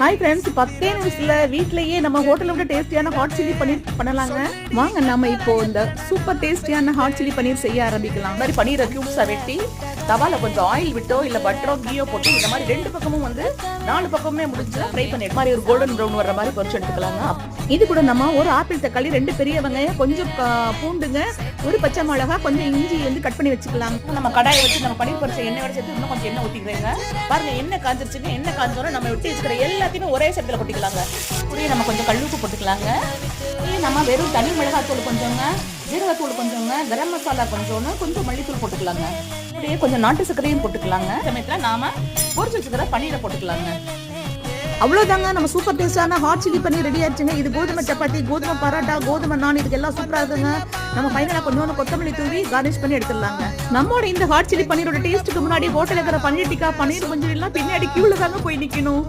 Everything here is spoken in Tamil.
ஹாய் ஃப்ரெண்ட்ஸ் பத்தே நிமிஷத்துல வீட்லயே நம்ம ஹோட்டல்ல விட டேஸ்டியான ஹாட் சில்லி பன்னீர் பண்ணலாங்க. வாங்க நம்ம இப்போ இந்த சூப்பர் டேஸ்டியான ஹாட் சில்லி பன்னீர் செய்ய ஆரம்பிக்கலாம். மாதிரி பன்னீரை கியூப்ஸா வெட்டி தவால கொஞ்சம் ஆயில் விட்டோ இல்ல பட்டரோ கீயோ போட்டு இந்த மாதிரி ரெண்டு பக்கமும் வந்து நாலு பக்கமுமே முடிஞ்சு ஃப்ரை பண்ணி மாதிரி ஒரு கோல்டன் ப்ரௌன் வர்ற மாதிரி பொரிச்சு எடுத்துக்கலாங்க. இது கூட நம்ம ஒரு ஆப்பிள் தக்காளி ரெண்டு பெரிய வெங்காயம் கொஞ்சம் பூண்டுங்க ஒரு பச்சை மிளகா கொஞ்சம் இஞ்சி வந்து கட் பண்ணி வச்சுக்கலாம். நம்ம கடாயை வச்சு நம்ம பன்னீர் பொரிச்ச எண்ணெயோட சேர்த்து இன்னும் கொஞ்சம் எண்ணெய் ஊற்றிக்கிறேங்க பாருங்க எண்ணெய் காஞ்சிருச்சுங்க. எண்ணெய் காஞ்சோட நம்ம விட்டு வச்சுக்கிற எல்லாத்தையுமே ஒரே சட்டில் கொட்டிக்கலாங்க. அப்படியே நம்ம கொஞ்சம் கல்லுப்பு போட்டுக்கலாங்க. இது நம்ம வெறும் தனி மிளகாத்தூள் கொஞ்சங்க ஜீரகத்தூள் கொஞ்சங்க கரம் மசாலா கொஞ்சோன்னு கொஞ்சம் மல்லித்தூள் போட்டுக்கலாங்க. அப்படியே கொஞ்சம் நாட்டு சர்க்கரையும் போட்டுக்கலாங்க. சமயத்தில் நாம் பொரிச்சு வச்சுக்கிற பன்னீரை போட்டுக்கலாங்க. அவ்வளோதாங்க நம்ம சூப்பர் டேஸ்டான ஹாட் சில்லி பண்ணி ரெடி ஆயிடுச்சுங்க. இது கோதுமை சப்பாத்தி கோதுமை பரோட்டா கோதுமை நான் இதுக்கு எல்லாம் சூப்பராக இருக்குங்க. நம்ம ஃபைனலாக கொஞ்சோண்டு கொத்தமல்லி தூவி கார்னிஷ் பண்ணி எடுத்துடலாங்க. நம்மளோட இந்த ஹாட் சில்லி பன்னீரோட டேஸ்ட்டுக்கு முன்னாடி ஹோட்டலில் இருக்கிற பன்னீர் டிக்கா பன்னீர் மஞ்சள் எல்லாம் பின்னாடி கியூவில் தாங்க போய் நிற்கணும்